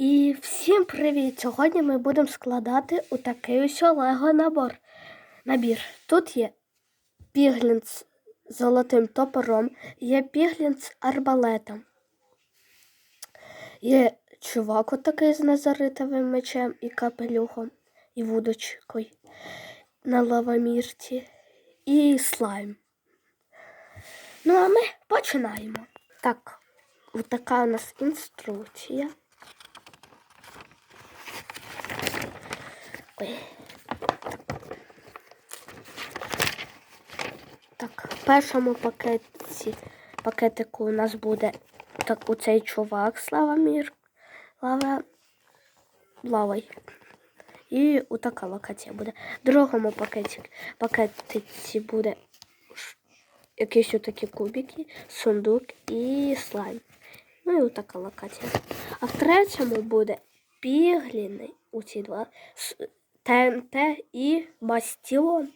І всім привіт! Сьогодні ми будемо складати отакий ось лего набор. Набір. Тут є піглін з золотим топором, є піглін з арбалетом. Є чувак отакий з незаритовим мечем і капелюхом, і вудочкою на лавамірці, і слайм. Ну, а ми починаємо. Так, отака у нас інструкція. Так, в першому пакеті, пакетику у нас буде так, оцей чувак Слава Мір. Лава. Лавой. І отака локація буде. В другому пакеті, пакетиці буде якісь отакі кубики, сундук і слайм. Ну і отака локація. А в третьому буде пігліни, у ці два, ТНТ і Бастіон.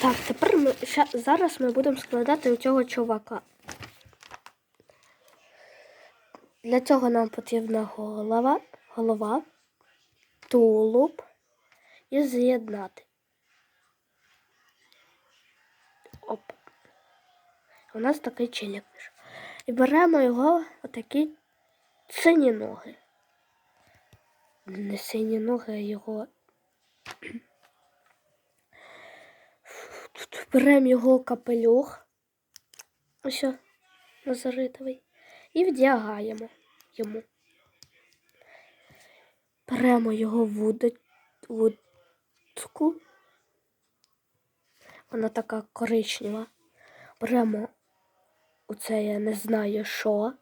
Так, тепер ми зараз ми будемо складати у цього чувака. Для цього нам потрібна голова, голова, тулуб і з'єднати. Оп. У нас такий челік. І беремо його отакі сині ноги. Не сині ноги, а його. Тут беремо його капелюх. Ось назаритовий. І вдягаємо йому. Беремо його вудку. Вона така коричнева. Беремо оце я не знаю що.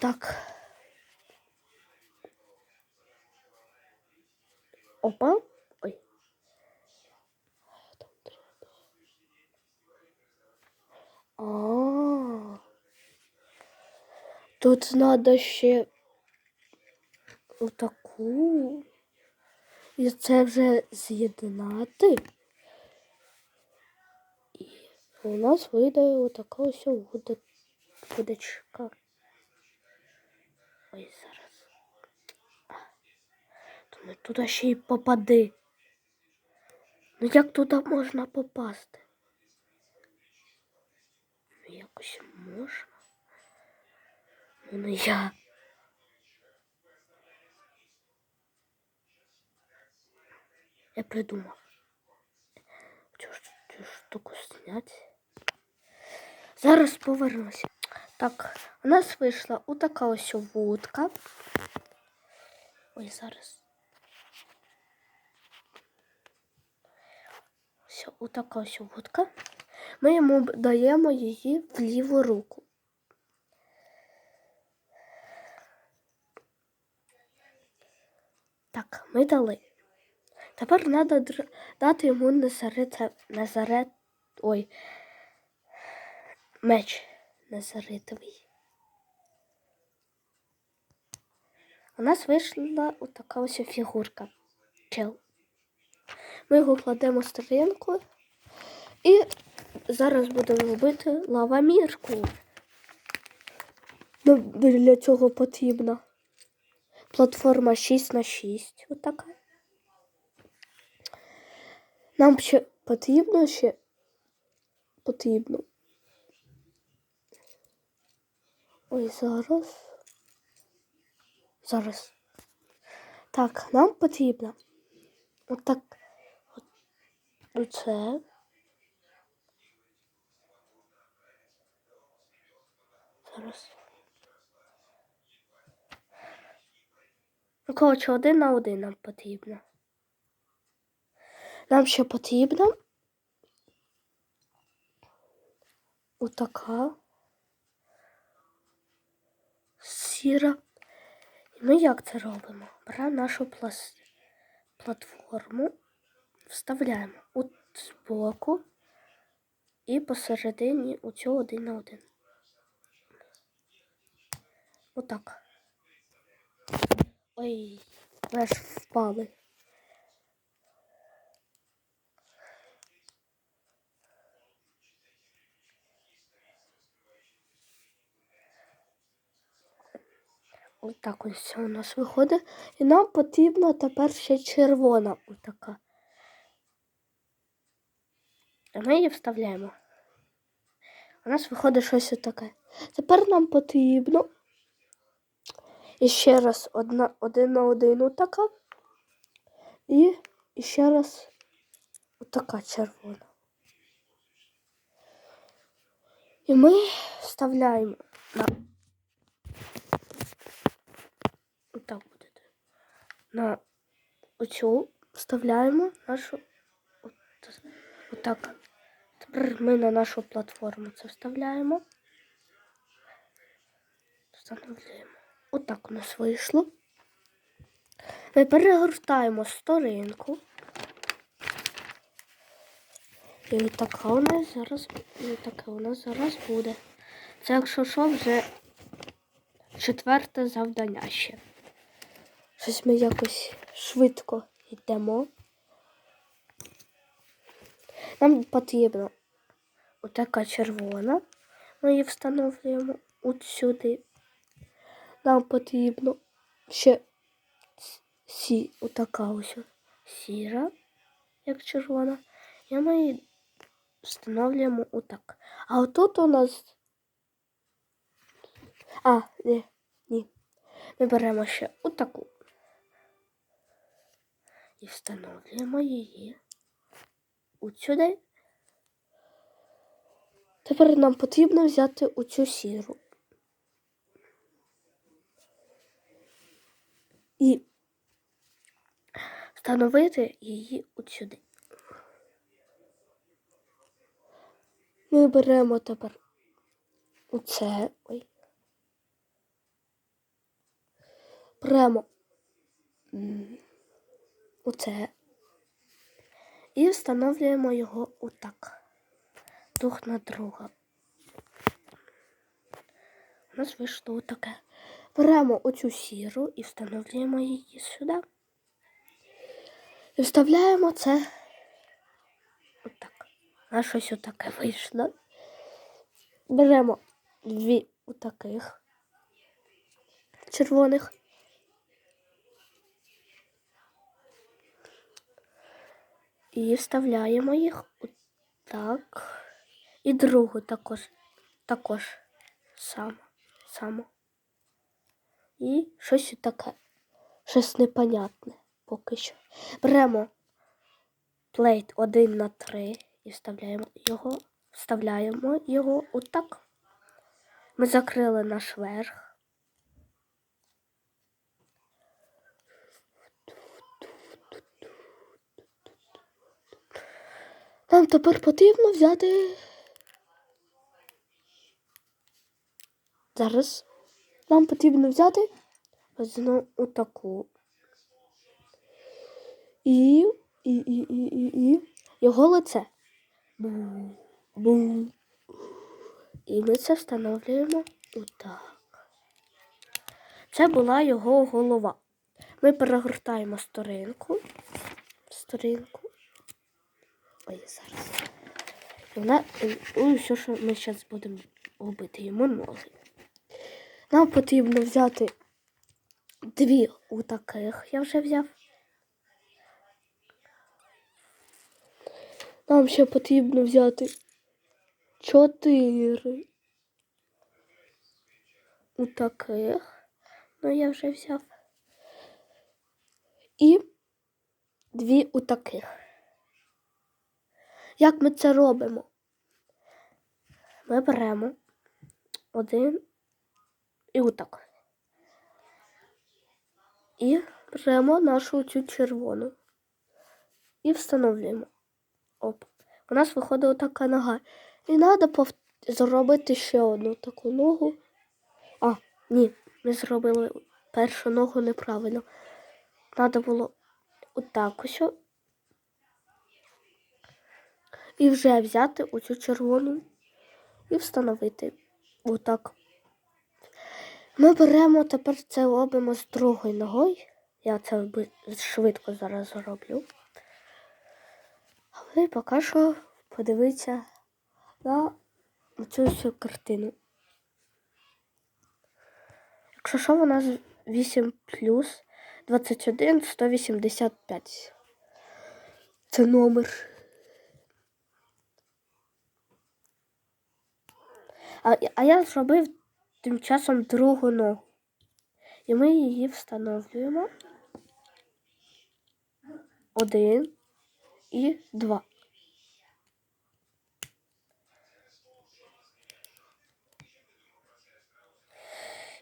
Так. Опа. Ой. Там. Тут надо ще отаку. І це вже з'єднати. І у нас вийде отака ось вуде- вудочка. Ой, зараз. А, То ми туди ще й попади. Ну як туди можна попасти? Ну, Якось можна. Ну не я. Я придумав. Ж- цю штуку зняти. Зараз повернуся. Так, у нас вийшла отака ось вудка. Ой, зараз. Все, отака ось вудка. Ми йому даємо її в ліву руку. Так, ми дали. Тепер треба дати йому Назарет, Назарет, ой, меч Назаретовий. У нас вийшла отака ось фігурка. Чел. Ми його кладемо в сторінку і зараз будемо робити лавамірку. Ну, Для цього потрібна платформа 6 на 6 Отака. Нам ще потрібно ще потрібно. Ой, зараз. Зараз. Так, нам потрібно. Отак. От, оце. Зараз. Ну, коротше, один на один нам потрібно. Нам ще потрібно отака сіра. І ми як це робимо? Беремо нашу плас... платформу, вставляємо от з і посередині у цього один на один. Отак. Ой, ви ж впали. Ось так ось у нас виходить. І нам потрібна тепер ще червона отака. А ми її вставляємо. У нас виходить щось отаке. Тепер нам потрібно і ще раз одна, один на один отака. І, ще раз отака червона. І ми вставляємо на отак буде. На оцю вставляємо нашу от, отак. Ми на нашу платформу це вставляємо. Встановлюємо. Отак у нас вийшло. Ми перегортаємо сторінку. І така у нас зараз, і таке у нас зараз буде. Це якщо що, вже четверте завдання ще. Щось ми якось швидко йдемо. Нам потрібно отака червона. Ми її встановлюємо от сюди. Нам потрібно ще сі, отака ось сіра, як червона. І ми її встановлюємо отак. А отут у нас. А, ні, ні. Ми беремо ще отаку. І встановлюємо її от сюди. Тепер нам потрібно взяти оцю сіру. І встановити її от сюди. Ми беремо тепер оце. Ой. Беремо оце і встановлюємо його отак. Друг на друга. У нас вийшло отаке. Беремо оцю сіру і встановлюємо її сюди. І вставляємо це отак. Нас щось отаке вийшло. Беремо дві отаких червоних. І вставляємо їх отак. І другу також, також само, само. І щось таке, щось непонятне поки що. Беремо плейт 1 на 3 і вставляємо його, вставляємо його отак. Ми закрили наш верх. Нам тепер потрібно взяти. Зараз нам потрібно взяти одну отаку. І, і, і, і, і, і його лице. Бу, бу. І ми це встановлюємо отак. Це була його голова. Ми перегортаємо сторінку. Сторінку. Ой, зараз. Вона, ой, все, що ми зараз будемо робити йому ноги. Нам потрібно взяти дві у таких, я вже взяв. Нам ще потрібно взяти чотири у таких. Ну, я вже взяв. І дві у таких. Як ми це робимо? Ми беремо один і отак. І беремо нашу цю червону. І встановлюємо. Оп. У нас виходить така нога. І треба пов... зробити ще одну таку ногу. А, ні, ми зробили першу ногу неправильно. Треба було отак ось. І вже взяти оцю червону і встановити отак. Ми беремо тепер це робимо з другою ногою. Я це швидко зараз зроблю. А ви поки що подивіться на цю всю картину. Якщо що, вона з- 8 плюс 21 185. Це номер. А, а я зробив тим часом другу ногу. І ми її встановлюємо. Один і два.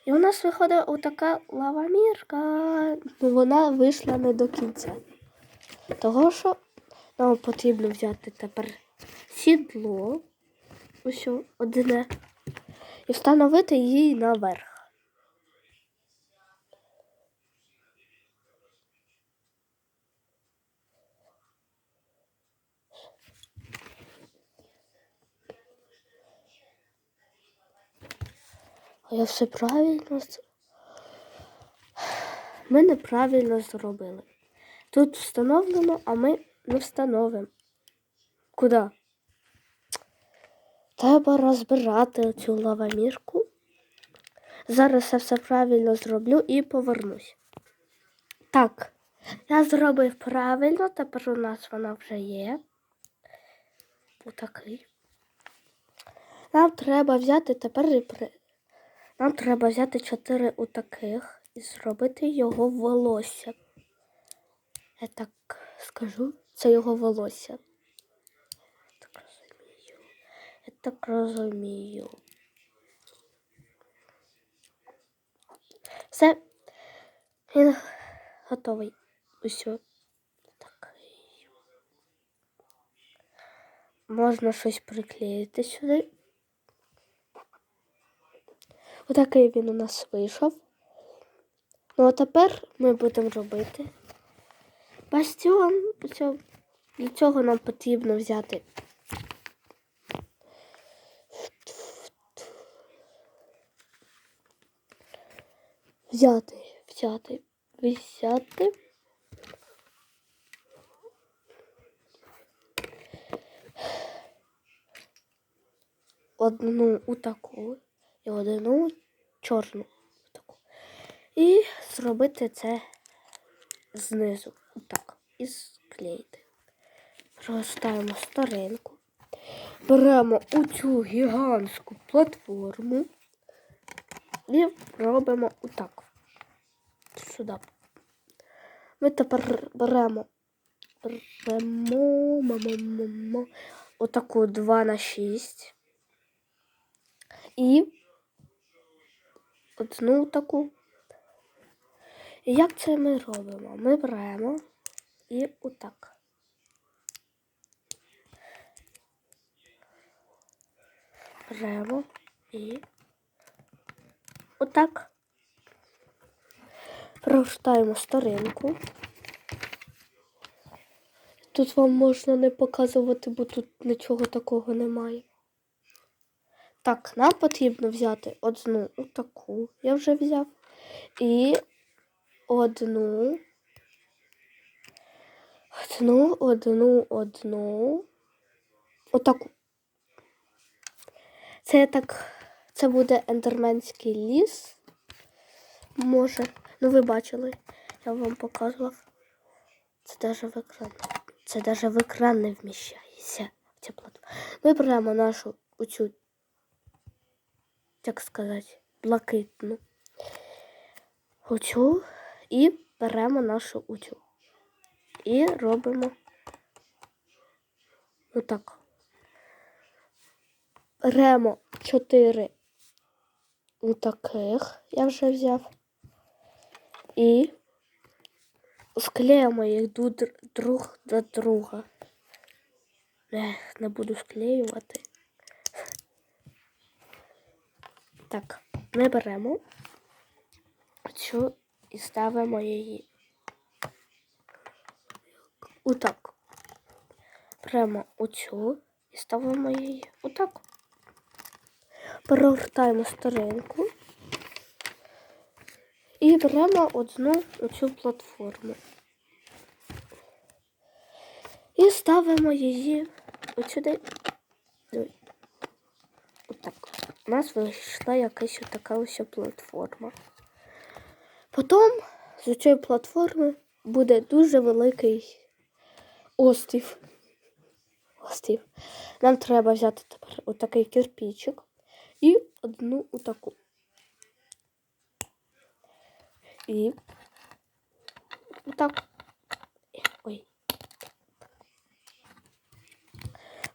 І у нас виходить отака лавамірка. Вона вийшла не до кінця. Того, що нам потрібно взяти тепер сідло, ось одне, і встановити її наверх. Я все правильно. Ми неправильно зробили. Тут встановлено, а ми не встановимо. Куди? Треба розбирати цю лавамірку. Зараз я все правильно зроблю і повернусь. Так, я зробив правильно, тепер у нас вона вже є. Отакий. Нам треба взяти тепер. Нам треба взяти чотири отаких і зробити його волосся. Я так скажу, це його волосся. Я так розумію. Я так розумію. Все. Він готовий. Усьо. Такий. Можна щось приклеїти сюди. Отакий він у нас вийшов. Ну а тепер ми будемо робити бастіон. Для цього нам потрібно взяти. Взяти, взяти, взяти. Одну отаку і одну чорну. Таку. І зробити це знизу. Отак. І склеїти. Розставимо стареньку. Беремо оцю гігантську платформу і робимо отак. Сюди. Ми тепер беремо, беремо мамо, отаку 2 на 6 і одну таку. І як це ми робимо? Ми беремо і отак. Беремо і отак. Прочитаємо сторінку. Тут вам можна не показувати, бо тут нічого такого немає. Так, нам потрібно взяти одну отаку, я вже взяв, і одну, одну, одну, одну, отаку. Це так, це буде ендерменський ліс. Може, ну ви бачили, я вам показував. Це даже в екран. Це даже в екран не вміщається. Ця платформа. Ми беремо нашу оцю як сказати, блакитну. Оцю і беремо нашу оцю. І робимо отак. Беремо чотири отаких, я вже взяв. І склеїмо їх друг до друга. Не буду склеювати. Так, ми беремо цю і ставимо її. Отак. Беремо оцю і ставимо її отак. Перегортаємо сторінку і беремо одну оцю платформу. І ставимо її отсюди. Отак. У нас вийшла якась така ось платформа. Потім з цієї платформи буде дуже великий острів. Острів. Нам треба взяти тепер отакий кирпичик і одну отаку. І отак. Ой.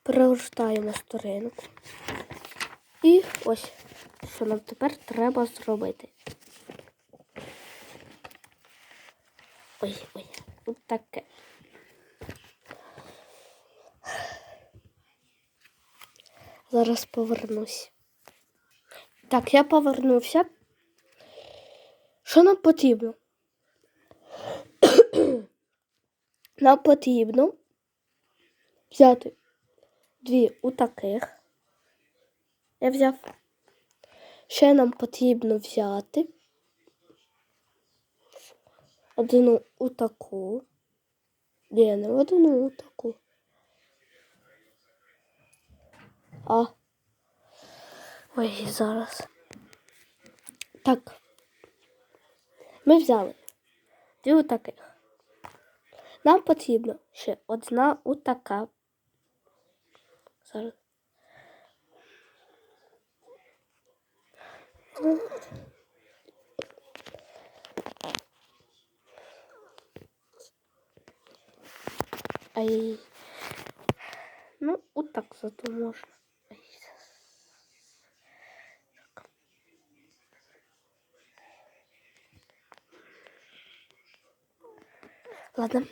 Перегортаємо сторінку. І ось, що нам тепер треба зробити. Ой, ой, от таке. Зараз повернусь. Так, я повернувся. Що нам потрібно? нам потрібно взяти дві у таких. Я взяв. Ще нам потрібно взяти одну у таку. Ні, не одну у таку. А. Ой, зараз. Так. Ми взяли дві таких. Нам потрібно ще одна у така. Зараз. Ай. Ну, от так зато можна. Ладно.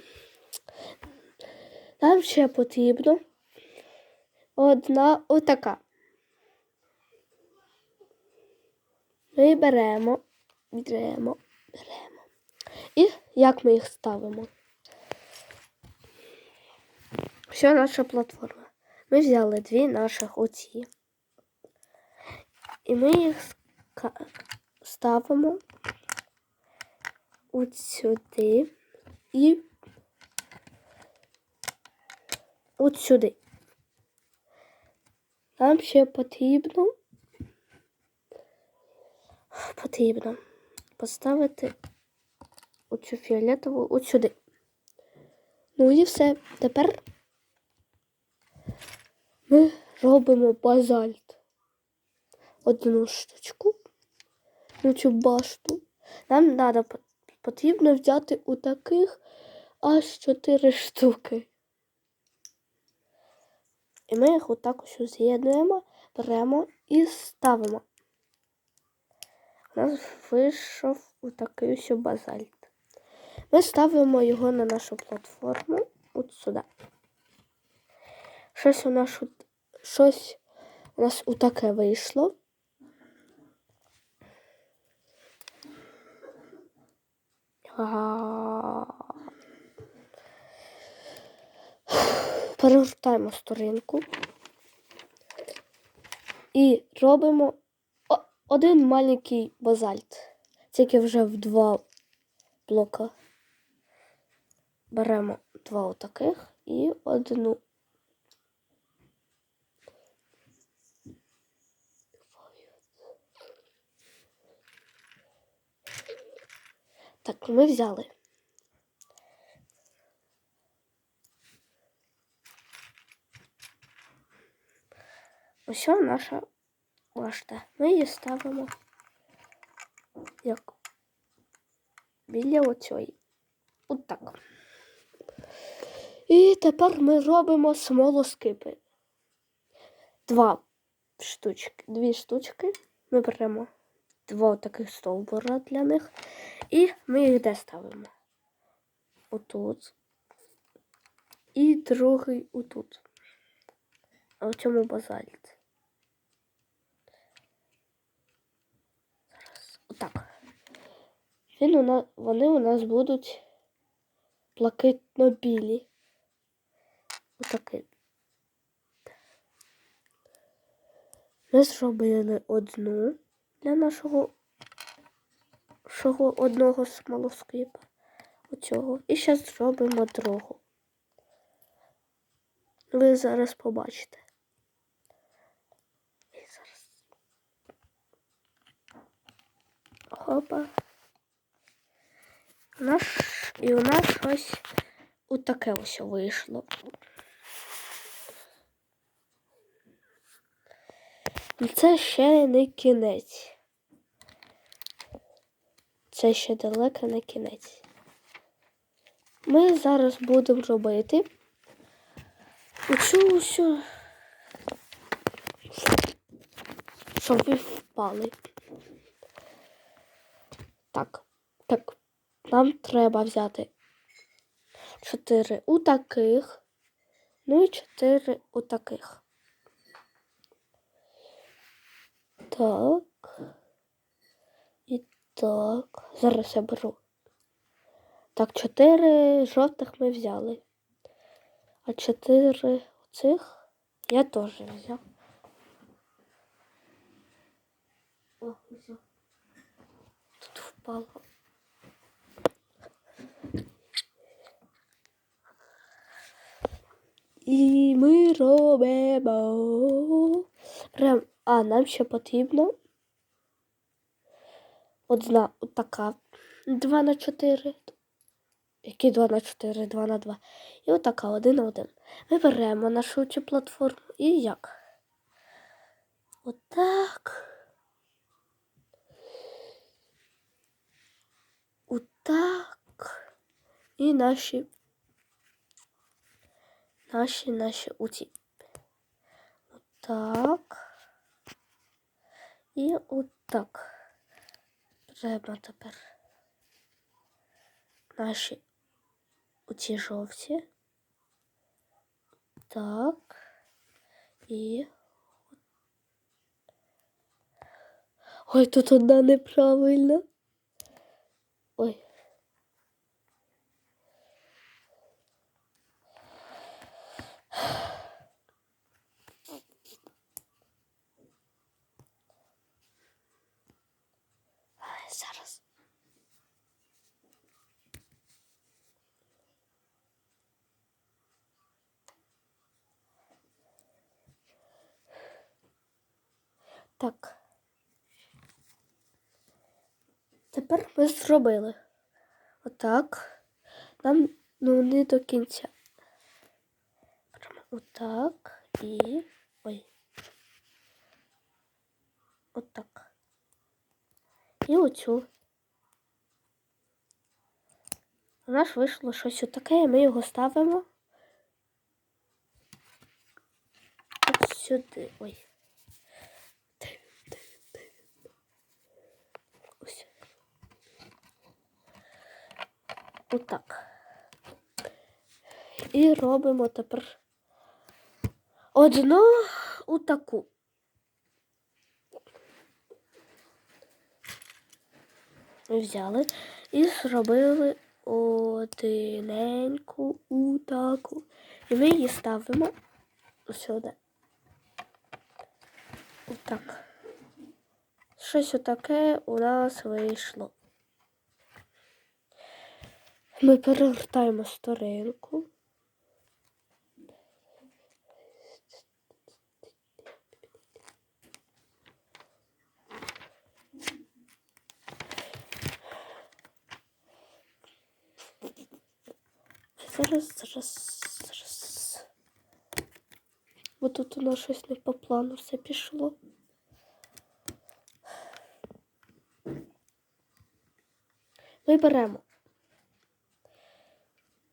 Нам ще потрібно одна отака. Ми беремо, беремо, беремо. І як ми їх ставимо? Що наша платформа? Ми взяли дві наших оці. І ми їх ставимо от сюди і от сюди. Нам ще потрібно потрібно поставити оцю фіолетову от сюди. Ну і все. Тепер ми робимо базальт. Одну штучку. Ну цю башту. Нам надо, потрібно взяти у таких аж 4 штуки. І ми їх отак ось з'єднуємо, беремо і ставимо. У нас вийшов отакий ось базальт. Ми ставимо його на нашу платформу от сюди. Щось у нас щось у нас отаке вийшло. А. Перегортаємо сторінку і робимо один маленький базальт. Тільки вже в два блока. Беремо два отаких і одну. Так, ми взяли. Ось наша башта. Ми її ставимо як біля оцьої. От так. І тепер ми робимо смолоскипи. Два штучки, дві штучки. Ми беремо два таких стовбура для них. І ми їх де ставимо? Отут. І другий отут. А в цьому базальт. Зараз. Отак. Він у нас, вони у нас будуть блакитно-білі. Отакий. Ми зробили одну для нашого нашого одного смолоскипа. Оцього. І зараз зробимо другу. Ви зараз побачите. І зараз. Хопа. У нас, і у нас щось отаке ось вийшло. Це ще не кінець. Це ще далеко не кінець. Ми зараз будемо робити оцю всю, щоб ви впали. Так, так, нам треба взяти чотири у таких, ну і чотири у таких. Так. Так. Зараз я беру. Так, чотири жовтих ми взяли. А чотири цих я теж взяв. О, взяв. Тут впало. І ми робимо. Прям, а, нам ще потрібно. Одна, отака. 2 на 4. Які 2 на 4, 2 на 2. І отака, 1 на 1. Ми беремо нашу цю платформу і як? Отак. Отак. І наші. Наші, наші оці. Отак. І отак. Треба тепер наші оці жовті. Так. І. Ой, тут одна неправильна. Ой. Ай, Зараз. Так. Тепер ми зробили. Отак. Нам ну не до кінця. Отак і. Ой. Отак. І оцю. У нас вийшло щось отаке, і ми його ставимо. От сюди. Ой. Отак. І робимо тепер одну отаку. Взяли і зробили одиненьку утаку. І ми її ставимо сюди. Отак. Щось отаке у нас вийшло. Ми перевертаємо сторінку. Зараз, зараз, зараз. Бо тут у нас щось не по плану все пішло. Ми беремо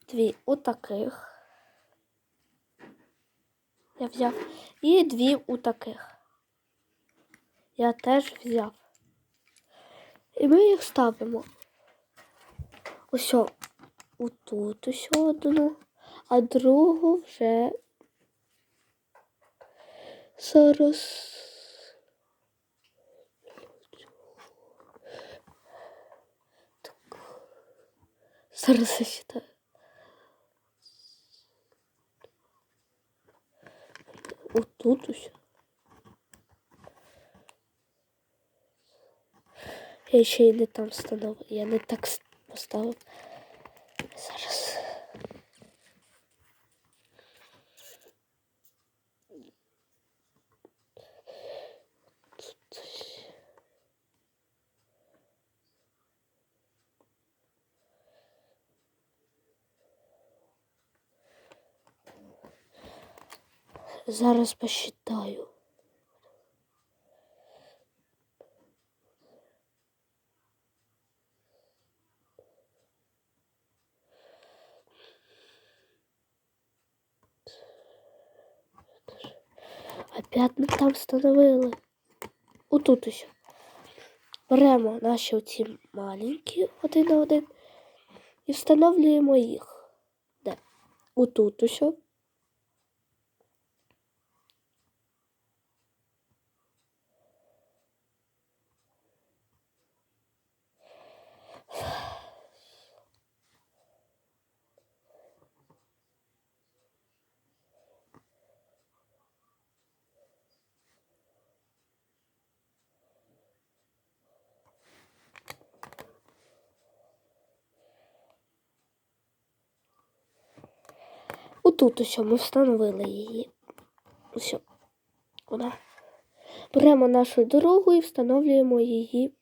дві отаких. Я взяв. І дві отаких. Я теж взяв. І ми їх ставимо. Ось отут ось одну, а другу вже зараз. Зараз я считаю. Отут ось. Я ще й не там встановив. Я не так поставив. Зараз. Зараз посчитаю. Опять ми там встановили. Отут ось. Беремо наші оці маленькі один на один і встановлюємо їх. Де? Отут ось. Отут ось ми встановили її. Ось. Вона. Беремо нашу дорогу і встановлюємо її.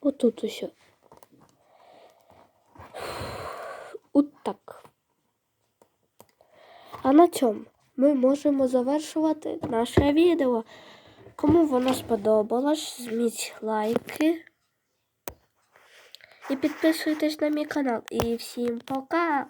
Отут ось. От так. А на цьому ми можемо завершувати наше відео. Кому воно сподобалось, зміть лайки. І підписуйтесь на мій канал. І всім пока!